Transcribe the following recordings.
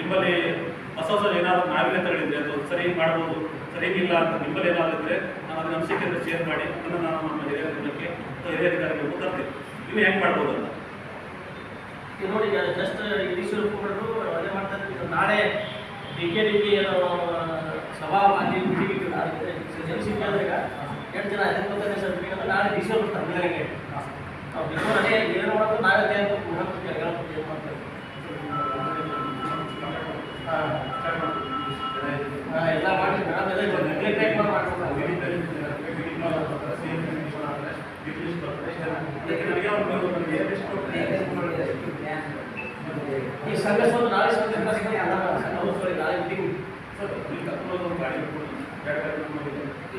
ನಿಮ್ಮಲ್ಲಿ ಹೊಸ ಹೊಸ ಏನಾದರೂ ನಾವೀನ್ಯತೆಗಳಿದ್ರೆ ಅದು ಸರಿ ಮಾಡ್ಬೋದು, ಸರಿ ಇಲ್ಲ ಅಂತ ನಿಮ್ಮಲ್ಲಿ ಏನಾದರೂ ಇದ್ರೆ ನಾವು ಅದನ್ನು ಅನಿಸಿಕೆ ಶೇರ್ ಮಾಡಿ ಅದನ್ನು ನಾವು ನಮ್ಮ ಹಿರಿಯ ಜನಕ್ಕೆ ಹಿರಿಯ ಅಧಿಕಾರಿಗಳು ತರ್ತೀವಿ ಇನ್ನು ಹೆಂಗೆ ಮಾಡ್ಬೋದು ಅಂತ? ನೋಡಿ ಜಸ್ಟ್ ಈಶ್ವರ ಕುಮಾರರು ಅದೇ ಮಾಡ್ತಾರೆ ನಾಳೆ ಡಿ ಕೆ ಡಿ ಏನೋ ಸಭಾ ಅಲ್ಲಿ ಮೀಟಿಂಗ್ ಇಟ್ಟಿದ್ದಾರೆ ಜನಿಸಿ ಕೇಳಿದಾಗ ಎಷ್ಟು ಜನ ಅದಕ್ಕೆ ಬರ್ತಾರೆ ಸರ್. ಬೇಕಂದ್ರೆ ನಾಳೆ ಈಶ್ವರ ಬರ್ತಾರೆ ಬೆಳಗ್ಗೆ ನಾವು ಏನು ಮಾಡೋದು ನಾಳೆ ಅಂತ ಹೇಳ್ಕೊಡ್ತೀವಿ ಹೇಳ್ಕೊಡ್ತೀವಿ ಮಾಡ್ತಾರೆ ಹಾಂ ಹಾಂ ಎಲ್ಲ ಮಾಡಿ ಮೇಡಮ್ ಎಲ್ಲ ಇವಾಗ ನೆಗ್ಲೆಕ್ಟ್ ಮಾಡಿ ಮಾಡ್ಕೊಂಡು ಈ ಸಂಘ ಸಂಘ ನಾಳೆ ಸಂಘ ಸಂಘ ನಾಳೆ ಮೀಟಿಂಗ್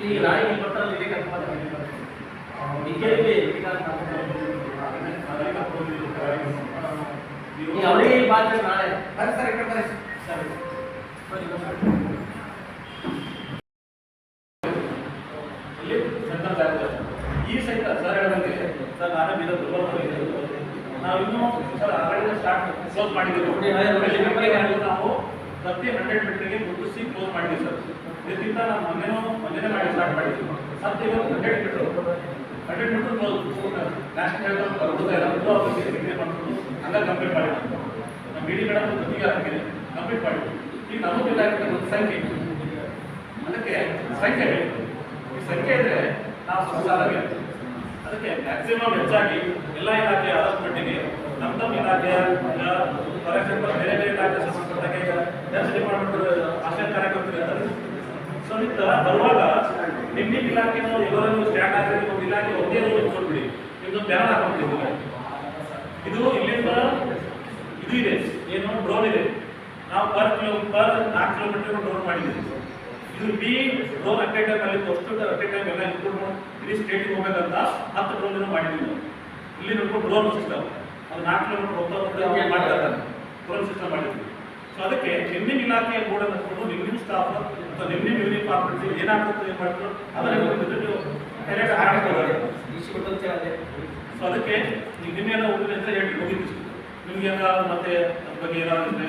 ಈಗ ನಾಳೆ ಇಲ್ಲಿ ಬರ್ತಾರಲ್ಲ ಇದೇ ಕರ್ಕೊಂಡು ಬರ್ತಾರೆ. ಡಿ ಕೆ ಡಿ ಪಿ ಈಗ ಈಗ ಅವರಿಗೆ ಈ ಬಾತ್ರ ನಾಳೆ? ಬರ್ರಿ ಸರ್ ಬರ್ರಿ. ಸರಿ. ಇಲ್ಲಿ ಸೆಂಟರ್ ಈ ಸಹಿತ ಸರ್ ಹೇಳಿದಂಗೆ ಸರ್ ನಾನು ದುರ್ಬಲ ನಾವು ಇನ್ನೂ ಸರ್ ಆಲ್ರೆಡಿ ಸ್ಟಾರ್ಟ್ ಕ್ಲೋಸ್ ಮಾಡಿದ್ದೀವಿ. ನಾವು ಪ್ರತಿ ಹಂಡ್ರೆಡ್ ಮೀಟರ್ಗೆ ಮುಗಿಸಿ ಕ್ಲೋಸ್ ಮಾಡಿದ್ದೀವಿ ಸರ್. ಇದಕ್ಕಿಂತ ನಾವು ಮೊನ್ನೆನೂ ಮೊನ್ನೆನೇ ಮಾಡಿ ಸ್ಟಾರ್ಟ್ ಮಾಡಿದ್ದೀವಿ. ಮತ್ತೆ ಇವತ್ತು hundred metre hundred metre close national ಬರ್ಬೋದೇ ಇಲ್ಲ. ಅದು ಅವ್ರಿಗೆ ರಿಪೇರ್ ಮಾಡ್ಕೊಂಡು ಹಂಗೆ ಕಂಪ್ಲೀಟ್ ಮಾಡಿ ಜೊತೆಗೆ ಹಾಕಿದೆ ಕಂಪ್ಲೀಟ್ ಮಾಡಿ. ಈಗ ನಮಗೆ ಒಂದು ಸಂಖ್ಯೆ ಅದಕ್ಕೆ ಸಂಖ್ಯೆ ಬೇಕು. ಈ ಸಂಖ್ಯೆ ಇದ್ರೆ ನಾವು ಸುಸಾಲಾಗಿ ಅದಕ್ಕೆ ಮ್ಯಾಕ್ಸಿಮಮ್ ಹೆಚ್ಚಾಗಿ ಎಲ್ಲ ಇಲಾಖೆ ಆದಷ್ಟು ಮಟ್ಟಿಗೆ ನಮ್ಮ ನಮ್ಮ ಇಲಾಖೆಯ ಫಾರ್ ಎಕ್ಸಾಂಪಲ್ ಬೇರೆ ಬೇರೆ ಇಲಾಖೆ ಸಂಬಂಧಪಟ್ಟಾಗ ಈಗ ಹೆಲ್ತ್ ಡಿಪಾರ್ಟ್ಮೆಂಟ್ ಆಶಾ ಕಾರ್ಯಕರ್ತರು ಇದ್ದಾರೆ ಸೊ ಇಂಥ ಬರುವಾಗ ನಿಮ್ಮ ನಿಮ್ಮ ಇಲಾಖೆನೂ ಎಲ್ಲರೂ ಸ್ಟ್ಯಾಂಡ್ ಆಗಿದೆ ಒಂದು ಇಲಾಖೆ ಒಂದೇ ರೂಲ್ ಇಟ್ಕೊಂಡ್ಬಿಡಿ. ನಿಮ್ದೊಂದು ಬ್ಯಾನ್ ಹಾಕೊಂಡ್ಬಿಡಿ. ಇದು ಇಲ್ಲಿಂದ ಇದು ಇದೆ ಏನು ಡ್ರೋನ್ ಇದೆ. ನಾವು ಪರ್ ಕಿಲೋ ಪರ್ ನಾಲ್ಕು ಕಿಲೋಮೀಟರ್ ಡ್ರೋನ್ ಮಾಡಿದ್ದೀವಿ ಇದು ಬಿ ಡ್ರೋನ್ ಅಟ್ ಟೈಮ್ ಅಲ್ಲಿ ಅಷ್ಟು ಅಟ್ ಟೈಮ್ ಎಲ್ಲ ಮಾಡಿ ಇಡೀ ಸ್ಟೇಟಿಗೆ ಹೋಗ್ಬೇಕಂತ ಹತ್ತು ಡ್ರೋನ್ ಮಾಡಿದ್ದೀವಿ ನಾವು. ಇಲ್ಲಿ ನೋಡ್ಕೊಂಡು ಡ್ರೋನ್ ಸಿಸ್ಟಮ್ ಅದು ನಾಲ್ಕು ಕಿಲೋಮೀಟರ್ ಹೋಗ್ತಾ ಹೋಗ್ತಾ ಮಾಡ್ತಾರೆ ಡ್ರೋನ್ ಸಿಸ್ಟಮ್ ಮಾಡಿದ್ವಿ. ಸೊ ಅದಕ್ಕೆ ನಿಮ್ಮ ನಿಮ್ಮ ಇಲಾಖೆಯ ಬೋರ್ಡ್ ಅಂದ್ಕೊಂಡು ನಿಮ್ಮ ನಿಮ್ಮ ಸ್ಟಾಫ್ ಅಥವಾ ನಿಮ್ಮ ನಿಮ್ಮ ಯೂನಿಫಾರ್ಮ್ ಬಿಟ್ಟು ಏನಾಗ್ತದೆ ಏನು ಮಾಡ್ತಾರೆ ಅದರ ಸೊ ಅದಕ್ಕೆ ನೀವು ನಿನ್ನೆಲ್ಲ ಹೋಗಿದ್ರೆ ಅಂತ ಹೇಳಿ ನಿಮ್ಗೆ ಏನಾದ್ರು ಮತ್ತೆ ಅದ್ರ ಬಗ್ಗೆ ಏನಾದ್ರು ಇದ್ರೆ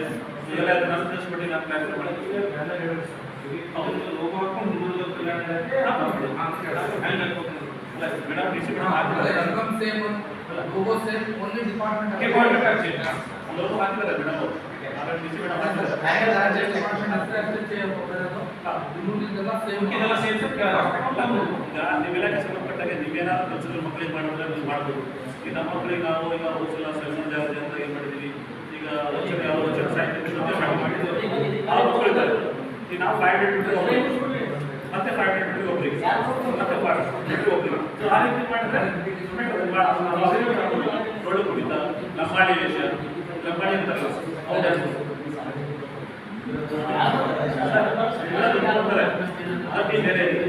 ಎಲ್ಲ ನಾನು ತಿಳಿಸ್ಬಿಟ್ಟು ನಾನು ಕ್ಲಾರಿಫೈ ಮಾಡ್ತೀನಿ ಹೌದು ಲೋಗೋ ಹಾಕೊಂಡು ಮುಂದುವರೆದ ಮೇಡಮ್ ಡಿ ಸಿ ಮೇಡಮ್ ಹಾಕಿದ್ದಾರೆ income same logo same only department logo ಹಾಕಿದ್ದಾರೆ ಮೇಡಮ್ ಅವರು ಆಮೇಲೆ ಡಿ ಸಿ ಮೇಡಮ್ ಹಾಕಿದ್ದಾರೆ ಡಿಪಾರ್ಟ್ಮೆಂಟ್ ಅಷ್ಟೇ ಅಷ್ಟೇ ಸೇಮ್ ಇನ್ನುಳಿದೆಲ್ಲ ಸೇಮ್ ಇದೆಲ್ಲ ಸೇರಿಸಿ ಈಗ ನೀವು ಇಲಾಖೆ ಸಂಬಂಧಪಟ್ಟಾಗೆ ನೀವೇನಾದ್ರು ಕೆಲಸಗಳು ಮಕ್ಕಳಿಗೆ ಮಾಡಿದ್ರೆ ನೀವು ಮಾಡ್ಬೋದು ಈಗ ನಮ್ಮ ಮಕ್ಕಳಿಗೆ ನಾವು ಈಗ ಹೋಸಲ ಸೆಲ್ಫೋನ್ ಜಾಸ್ತಿ ಅಂತ ಏನು ಮಾಡಿದ್ದೀವಿ ಈಗ ನಾವು ಫೈವ್ ಹಂಡ್ರೆಡ್ ಮತ್ತೆ ಫೈವ್ ಹಂಡ್ರೆಡ್ ಒಬ್ಬರಿಗೆ ಮತ್ತೆ ಫೈವ್ ಆ ರೀತಿ ಕುಣಿತ ಲಂಬಾಣಿ ವೇಷ ಅದಕ್ಕೆ ಬೇರೆ.